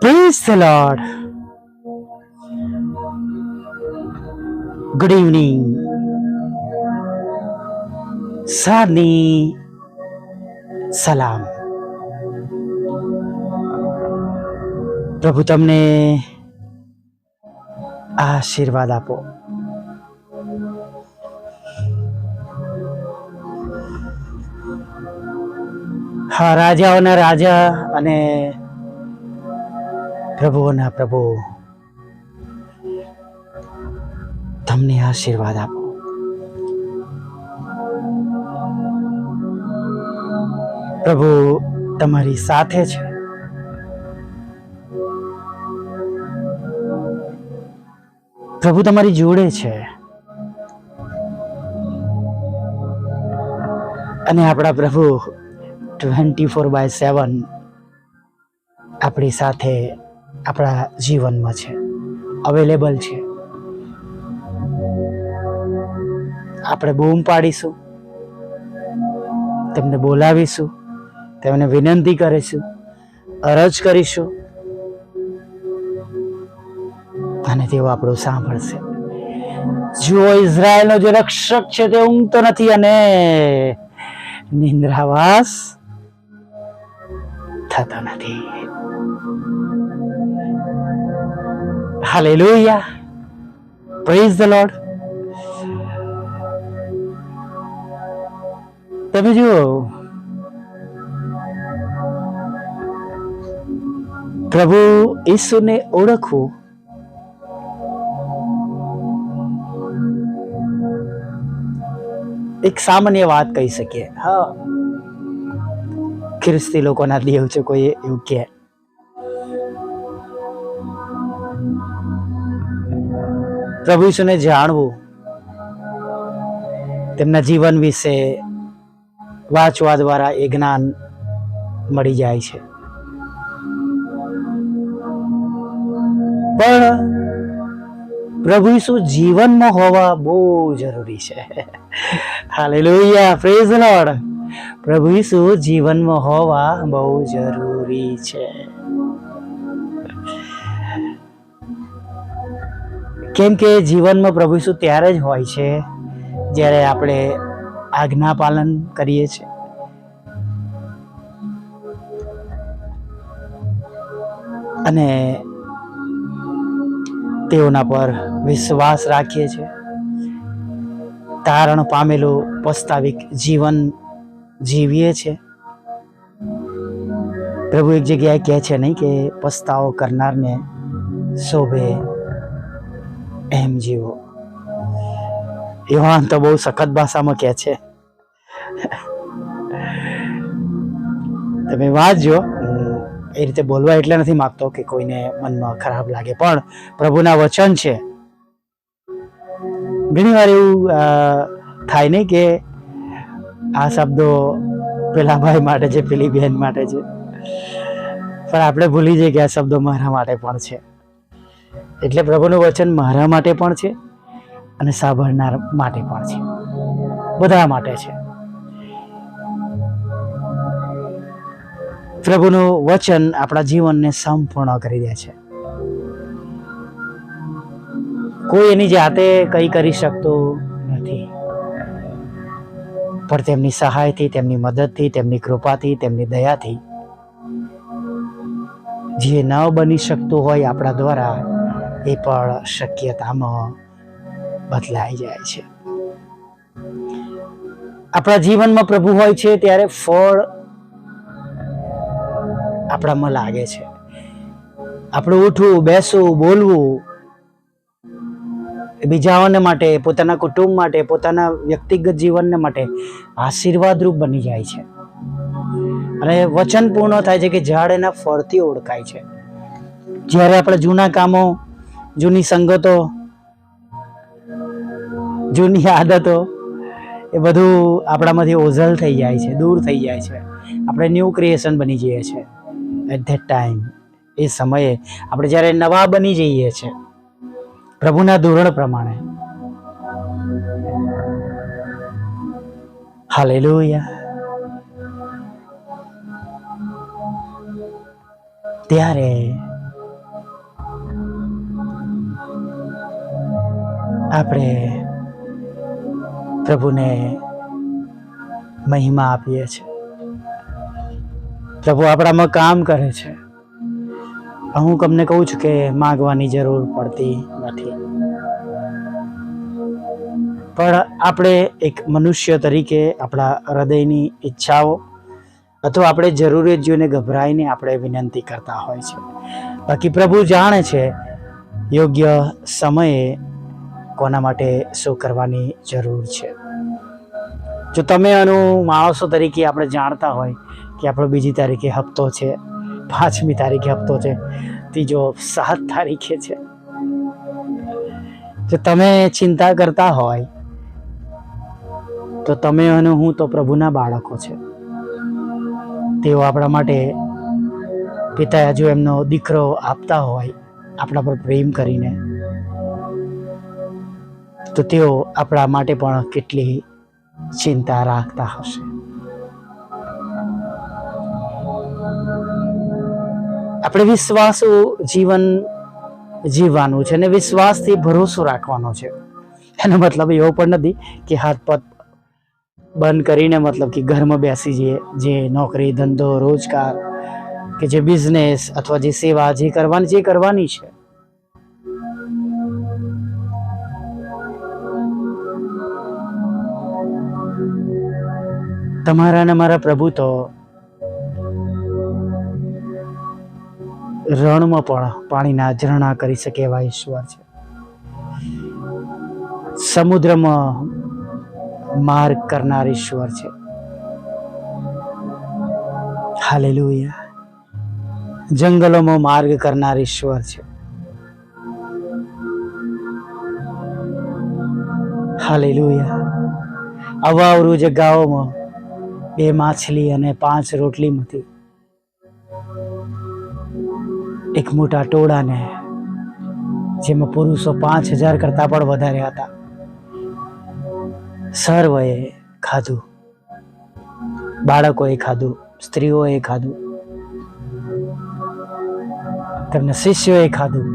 Praise the Lord. Good evening. સાની સલામ પ્રભુ તમને આશીર્વાદ આપો હા, રાજાઓના રાજા અને પ્રભુઓના પ્રભુ, તમને આશીર્વાદ આપો. પ્રભુ, તમારી સાથે છે. પ્રભુ, તમારી જોડે છે. અને આપણા પ્રભુ ટ્વેન્ટી ફોર બાય સેવન આપણી સાથે આપણા જીવનમાં છે. અવેલેબલ છે. આપણે બૂમ પાડીશું. તેમને બોલાવીશું. તેમને વિનંતી કરીશું. અરજ કરીશું. અને તેઓ આપણું સાંભળશે. જુઓ, ઇઝરાયલનો જે રક્ષક છે તે ઊંઘતો નથી અને નિંદ્રાવાસ થતો નથી. હાલેલુયા Praise ધ લોર્ડ તમે જુઓ પ્રભુ ઈસુને ઓળખવું એક સામાન્ય વાત કહી શકીએ. હા. ખ્રિસ્તી લોકોના દેવ છે કોઈ એવું કે પ્રભુ ઈસુને જાણવું, તેમના જીવન વિશે વાંચવા દ્વારા એ જ્ઞાન મળી જાય છે. પણ પ્રભુ ઈસુ જીવનમાં હોવા બહુ જરૂરી છે. Hallelujah, praise lord. પ્રભુ ઈસુ જીવનમાં હોવા બહુ જરૂરી છે. કેમ કે જીવનમાં પ્રભુ ઈસુ ત્યારે જ હોય છે, જ્યારે આપણે આજ્ઞા પાલન કરીએ છીએ. અને તેઓના પર વિશ્વાસ રાખીએ છીએ. તારણ પામેલું પસ્તાવિક જીવન જીવીએ છીએ. પ્રભુ એક જગ્યાએ કહે છે નહીં કે પસ્તાવો કરનારને શોભે એમ જીવો. યોહાન તો બહુ સખત ભાષામાં કહે છે. તમે વાંચજો એ રીતે બોલવા એટલે નથી માગતો કે કોઈને મનમાં ખરાબ લાગે, પણ પ્રભુના વચન છે. ઘણી વાર એવું થાય નહીં કે આ શબ્દો પેલા ભાઈ માટે છે, પેલી બહેન માટે છે. પણ આપણે ભૂલી જઈએ કે આ શબ્દો મારા માટે પણ છે. એટલે પ્રભુનું વચન મારા માટે પણ છે અને સાંભળનાર માટે પણ છે. બધા માટે છે. પ્રભુનું વચન આપણા જીવનને સંપૂર્ણ કરી દે છે. કોઈ એની જાતે કંઈ કરી શકતું નથી. પણ તેમની સહાયથી, તેમની મદદથી, તેમની કૃપાથી, તેમની દયાથી જે ન બની શકતું હોય આપણા દ્વારા એ પણ શક્યતામાં બદલાઈ જાય છે. આપણા જીવનમાં પ્રભુ હોય છે ત્યારે ફળ આપણામાં લાગે છે. આપણું ઉઠવું, બેસવું, બોલવું બીજાઓને માટે, પોતાના કુટુંબ માટે, પોતાના વ્યક્તિગત જીવનને માટે આશીર્વાદરૂપ બની જાય છે. અને વચન પૂર્ણ થાય છે કે ઝાડ એના ફળથી ઓળખાય છે. જ્યારે આપણે જૂના કામો જૂની સંગતો, જૂની આદતો, એ બધું આપણામાંથી ઓઝલ થઈ જાય છે, દૂર થઈ જાય છે. આપણે ન્યૂ ક્રિએશન બની જઈએ છીએ એટ ધેટ ટાઈમ એ સમયે આપણે જ્યારે નવા બની જઈએ છીએ પ્રભુના ધોરણ પ્રમાણે. હાલેલુયા ત્યારે આપણે પ્રભુને મહિમા આપીએ છીએ. પ્રભુ આપણામાં કામ કરે છે. હું તમને કહું છું કે માગવાની જરૂર પડતી નથી. પણ આપણે એક મનુષ્ય તરીકે આપણા હૃદયની ઈચ્છાઓ અથવા આપણે જરૂરિયાત જોઈને ગભરાઈને આપણે વિનંતી કરતા હોય છે. બાકી પ્રભુ જાણે છે, યોગ્ય સમયે કોના માટે શું કરવાની જરૂર છે? જો તમે આનું માણસો તરીકે આપણે જાણતા હોય કે આપણો બીજી તારીખે હપ્તો છે, પાંચમી તારીખે હપ્તો છે, ત્રીજો સાત તારીખે છે. જો તમે ચિંતા કરતા હોય, તો તમે અને હું તો પ્રભુના બાળકો છે. તેઓ આપણા માટે પિતા જો એમનો દીકરો આપતા હોય, આપણા પર પ્રેમ કરીને તો તેઓ આપણા માટે પણ કેટલી ચિંતા રાખતા હશે. આપણે વિશ્વાસુ જીવન જીવવાનું છે અને વિશ્વાસથી ભરોસો રાખવાનો છે. એનો મતલબ એવો પણ નથી કે હાથ પગ બંધ કરીને મતલબ કે ઘરમાં બેસી જઈએ, જે નોકરી, ધંધો, રોજગાર કે જે બિઝનેસ અથવા જે સેવા જે કરવાની જે કરવાની છે. તમારા અને મારા પ્રભુ તો રણમાં પણ પાણીના ઝરણા કરી શકે એવા ઈશ્વર છે. સમુદ્રમાં માર્ગ કરનાર ઈશ્વર છે. હાલેલુયા. જંગલોમાં માર્ગ કરનાર ઈશ્વર છે. હાલેલુયા. અવાવરું જગાઓમાં બે માછલી અને પાંચ રોટલી રોટલીમાંથી એક મોટા ટોળાને, જેમાં પુરુષો પાંચ હજાર કરતા પણ વધારે હતા, સર્વએ ખાધું. બાળકોએ ખાધું, સ્ત્રીઓએ ખાધું. તેમના શિષ્યોએ ખાધું.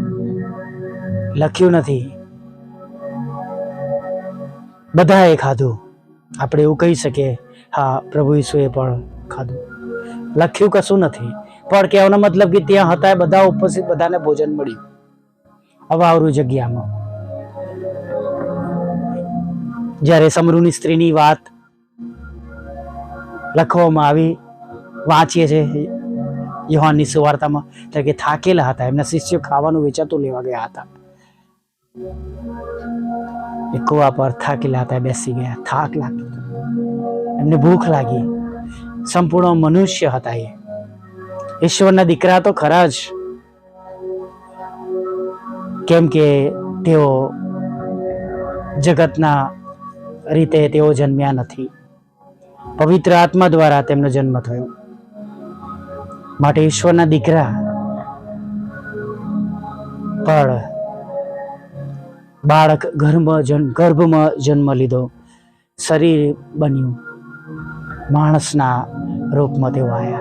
લખ્યું નથી. બધાએ ખાધું. આપણે એવું કહી શકીએ હા, પ્રભુ ઈસુએ પણ ખાધું. લખ્યું કશું નથી, પણ કહેવાનો મતલબ કે ત્યાં હતા બધા ઉપસ્થિત, બધાને ભોજન મળ્યું. અવાવરું જગ્યામાં. જ્યારે સમરૂની સ્ત્રીની વાત લખવામાં આવી, વાંચીએ છે યોહાનની સુવાર્તામાં કે થાકેલા હતા, એમના શિષ્યો ખાવાનું વેચાતું લેવા ગયા હતા. એ કુવા પર થાકેલા હતા, બેસી ગયા, થાક લાગતો. એમને ભૂખ લાગી. સંપૂર્ણ મનુષ્ય હતા એ. ઈશ્વરના દીકરા તો ખરા જ. કેમ કે તેઓ જગતના રીતે તેઓ જન્મ્યા નથી. પવિત્ર આત્મા દ્વારા તેમનો જન્મ થયો. માટે ઈશ્વરના દીકરા પણ બાળક ગર્ભમાં જન્મ લીધો. શરીર બન્યું. માણસના રૂપમાં તેઓ આવ્યા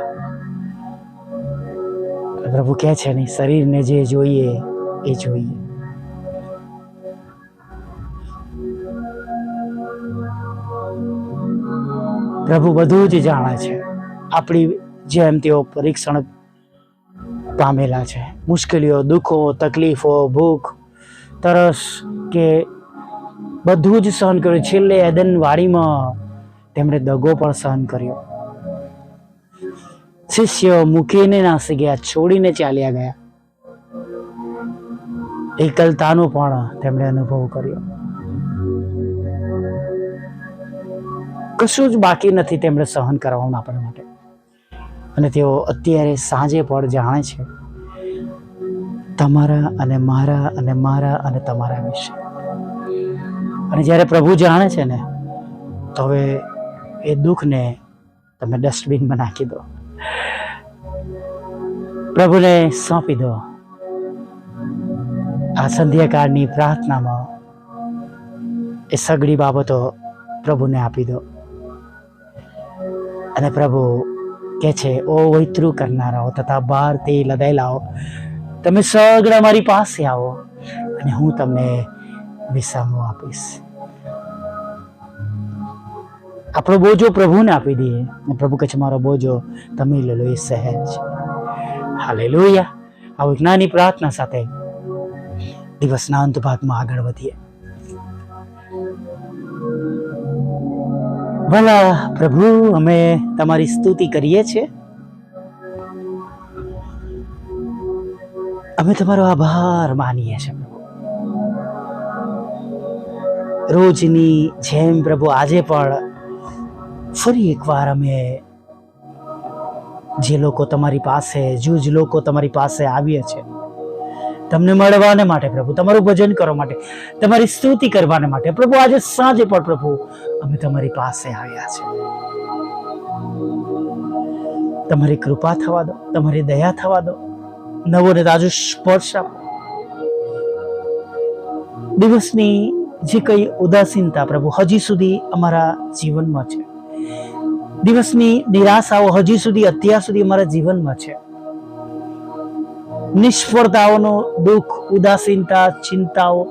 પ્રભુ કહે છે નહીં શરીરને જે જોઈએ એ જોઈએ. પ્રભુ બધું જ જાણે છે. આપણી જેમ તેઓ પરીક્ષણ પામેલા છે. મુશ્કેલીઓ, દુઃખો, તકલીફો, ભૂખ, તરસ કે બધું જ સહન કર્યું છેલ્લે એદન વાડીમાં તેમણે દગો પણ સહન કર્યો. શિષ્ય મૂકીને નાસી ગયા, છોડીને ચાલ્યા ગયા. એકલતાનો પણ તેમણે અનુભવ કર્યો. કશું જ બાકી નથી તેમણે સહન કરવાનું આપણા માટે. અને તેઓ અત્યારે સાંજે પણ જાણે છે, તમારા અને મારા અને મારા અને તમારા વિશે. અને જ્યારે પ્રભુ જાણે છે ને, તો હવે એ દુઃખને તમે ડસ્ટબિનમાં નાખી દો. પ્રભુને સોંપી દો. આ સંધ્યાકાળની પ્રાર્થનામાં એ સગડી બાબતો પ્રભુને આપી દો. અને પ્રભુ કે છે, ઓ વૈતરું કરનારાઓ તથા બહાર તે લદાયેલાઓ, તમે સગડા મારી પાસે આવો અને હું તમને વિસામો આપીશ. આપણો બોજો પ્રભુને આપી દઈએ અને પ્રભુ કહે છે, મારો બોજો તમે લે લો, એ સહેજ. હાલે લોહિયા આવું નાની પ્રાર્થના સાથે દિવસના અંત ભાગમાં આગળ વધીએ. ભલા પ્રભુ, અમે તમારી સ્તુતિ કરીએ છીએ. અમે તમારો આભાર માનીએ છીએ રોજની જેમ પ્રભુ આજે પણ ફરી એકવાર અમે જે લોકો તમારી પાસે જૂજ લોકો તમારી પાસે આવીએ છે, તમને મળવાને માટે પ્રભુ, તમારું ભજન કરવા માટે, તમારી સ્તુતિ કરવાને માટે, પ્રભુ આજે સાંજે પણ પ્રભુ અમે તમારી પાસે આવ્યા છે. તમારી કૃપા થવા દો, તમારી દયા થવા દો, નવો ને તાજો સ્પર્શ આપો. દિવસની જે કઈ ઉદાસીનતા પ્રભુ, હજી સુધી અમારા જીવનમાં છે. દિવસની નિરાશાઓ હજી સુધી અત્યાર સુધી અમારા જીવનમાં છે. નિષ્ફળતાઓનો દુઃખ, ઉદાસીનતા, ચિંતાઓ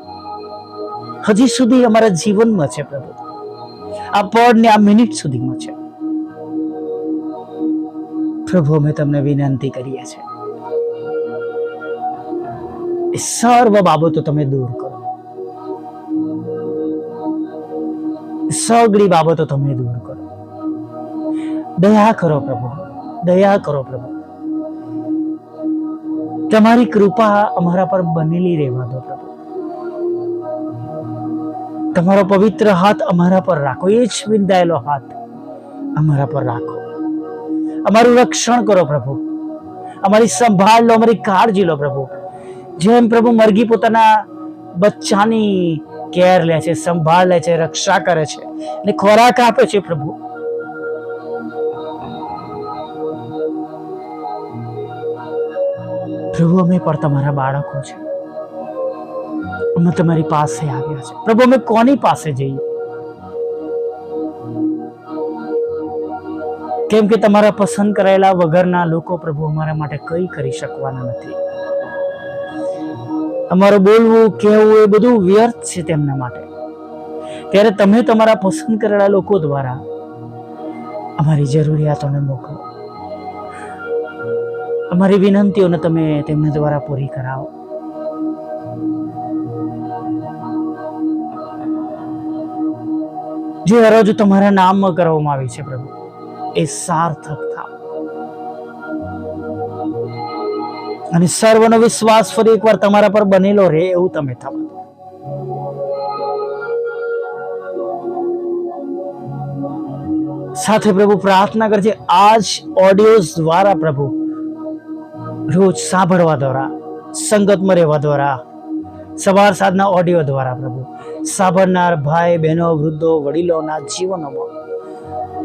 હજી સુધી અમારા જીવનમાં છે પ્રભુ. આ પળ ને આ મિનિટ સુધીમાં છે. પ્રભુ, અમે તમને વિનંતી કરીએ છીએ. સર્વ બાબતો તમે દૂર કરો. સગડી બાબતો તમે દૂર કરો. દયા કરો પ્રભુ, દયા કરો પ્રભુ. તમારી કૃપા અમારા પર બનેલી રહેવા દો પ્રભુ. તમારો પવિત્ર હાથ અમારા પર રાખો, એ જ વિંધાયેલો હાથ અમારા પર રાખો. અમારું રક્ષણ કરો પ્રભુ. અમારી સંભાળ લો, અમારી કાળજી લો પ્રભુ. જેમ પ્રભુ મરઘી પોતાના બચ્ચાની કેર લે છે, સંભાળ લે છે, રક્ષા કરે છે અને ખોરાક આપે છે પ્રભુ. પ્રભુ, અમે પણ તમારા બાળકો છે. અમે તમારી પાસે આવ્યા છે. પ્રભુ, અમે કોની પાસે જઈએ? કેમ કે તમારા પસંદ કરાયેલા વગરના લોકો પ્રભુ અમારા માટે કંઈ કરી શકવાના નથી. અમારું બોલવું, કહેવું એ બધું વ્યર્થ છે તેમના માટે. ત્યારે તમે તમારા પસંદ કરેલા લોકો દ્વારા અમારી જરૂરિયાતોને મોકલો. અમારી વિનંતીઓને તમે તેમના દ્વારા પૂરી કરાવો. જે અરજ તમારા નામમાં કરવામાં આવી છે પ્રભુ, એ સાર્થક થાવ. અને સર્વનો વિશ્વાસ ફરી એકવાર તમારા પર બનેલો રહે એવું તમે થવા. સાથે પ્રભુ પ્રાર્થના કરજે, આજ ઓડિયોઝ દ્વારા પ્રભુ રોજ સાંભળવા દ્વારા, સંગતમાં રહેવા દ્વારા, સવાર સાંજના ઓડિયો દ્વારા પ્રભુ, સાંભળનાર ભાઈ, બહેનો, વૃદ્ધો, વડીલોના જીવનોમાં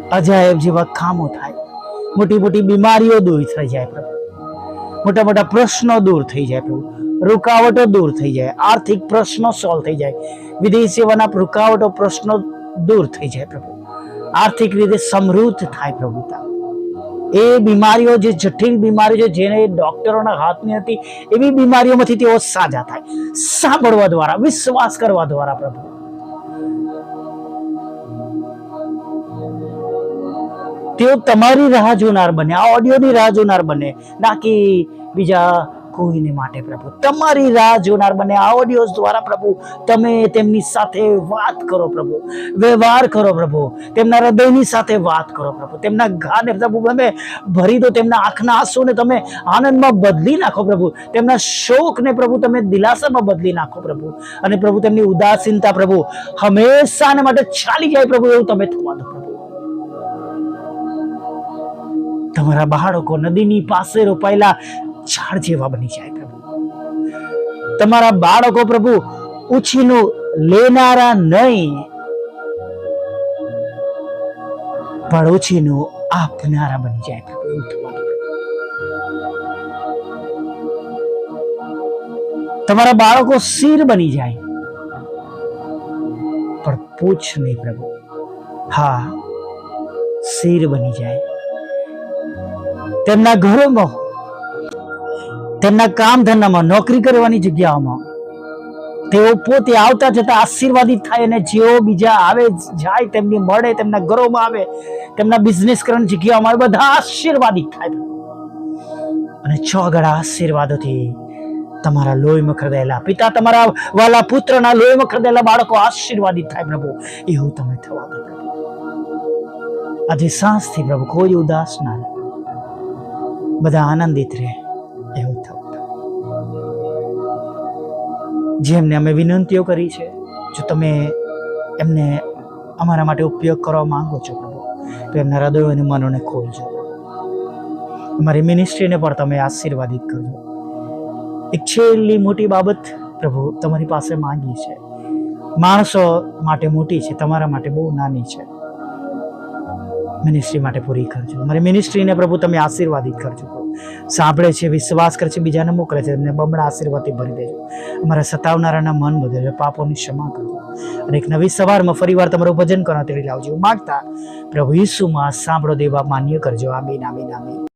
અજાયબ જેવા કામો થાય. મોટી મોટી બીમારીઓ દૂર થઈ જાય પ્રભુ. મોટા મોટા પ્રશ્નો દૂર થઈ જાય પ્રભુ. રૂકાવટો દૂર થઈ જાય. આર્થિક પ્રશ્નો સોલ્વ થઈ જાય. વિદેશ સેવાના રૂકાવટો પ્રશ્નો દૂર થઈ જાય પ્રભુ. આર્થિક રીતે સમૃદ્ધ થાય પ્રભુતા એ બીમારીઓ જે જટિલ બીમારીઓ છે, જેને ડોક્ટરોના હાથની હતી, એવી બીમારીઓમાંથી તેઓ સાજા થાય. સાંભળવા દ્વારા, વિશ્વાસ કરવા દ્વારા પ્રભુ. તેઓ તમારી રાહ જોનાર બને આ ઓડિયોની રાહ જોનાર બને ના કે બીજા કોઈને માટે પ્રભુ? તમારી રાહ જોનાર બને આ ઓડિયોઝ દ્વારા પ્રભુ, તમે તેમની સાથે વાત કરો પ્રભુ, વ્યવહાર કરો પ્રભુ, તેમના હૃદયની સાથે વાત કરો પ્રભુ, તેમના ઘાને પ્રભુ તમે ભરી દો, તેમના આંખના આંસુને તમે આનંદમાં બદલી નાખો પ્રભુ, તેમના શોકને પ્રભુ તમે દિલાસામાં બદલી નાખો પ્રભુ, અને પ્રભુ તેમની ઉદાસીનતા પ્રભુ હંમેશાને માટે ચાલી જાય પ્રભુ એવું તમે થવા દો પ્રભુ. તમારા બાળકો નદીની પાસે રોપાયેલા ઝાડ જેવા બની જાય પ્રભુ. તમારા બાળકો પ્રભુ ઉછીનું લેનારા નહીં, પણ ઉછીનું આપનારા બની જાય પ્રભુ. એવું થવા દો. તમારા બાળકો શિર બની જાય, પણ પૂછ નહીં પ્રભુ. હા, શિર બની જાય. તેમના ઘરોમાં તેમના કામ ધંધામાં, નોકરી કરવાની જગ્યાઓમાં. તેઓ પોતે આવતા જતા આશીર્વાદિત થાય અને જેઓ બીજા આવે, જાય, તેમની મળે, તેમના ઘરોમાં આવે, તેમના બિઝનેસ કરવાની જગ્યાઓમાં બધા આશીર્વાદિત થાય. અને ચોગડા આશીર્વાદોથી તમારા લોહીમાં ખરદેલા પિતા, તમારા વાલા પુત્રના લોહીમાં ખરદેલા બાળકો આશીર્વાદિત થાય પ્રભુ. એવું તમે થવા દો આજે સાંજથી પ્રભુ કોઈ ઉદાસ ના. બધા આનંદિત રહે. જેમને અમે વિનંતીઓ કરી છે, જો તમે એમને અમારા માટે ઉપયોગ કરવા માંગો છો પ્રભુ, તો એમના હૃદયો અને મનોને ખોલજો. અમારી મિનિસ્ટ્રીને પણ તમે આશીર્વાદિત કરજો. એક છેલ્લી મોટી બાબત પ્રભુ તમારી પાસે માંગી છે. માણસો માટે મોટી છે, તમારા માટે બહુ નાની છે. મિનિસ્ટ્રી માટે પૂરી કરજો. અમારી મિનિસ્ટ્રીને પ્રભુ તમે આશીર્વાદિત કરજો. સાંભળે છે, વિશ્વાસ કરે છે, બીજાને મોકલે છે એમને બમણા આશીર્વાદથી ભરી દેજો. અમારા સતાવનારાના મન બદલજો, પાપોની ક્ષમા કરજો. અને એક નવી સવારમાં ફરીવાર તમારું ભજન કરવા તેડી લાવજો. માગતા પ્રભુ ઈસુમાં સાંભળો દેવા માન્ય કરજો. આમીન આમીન આમીન.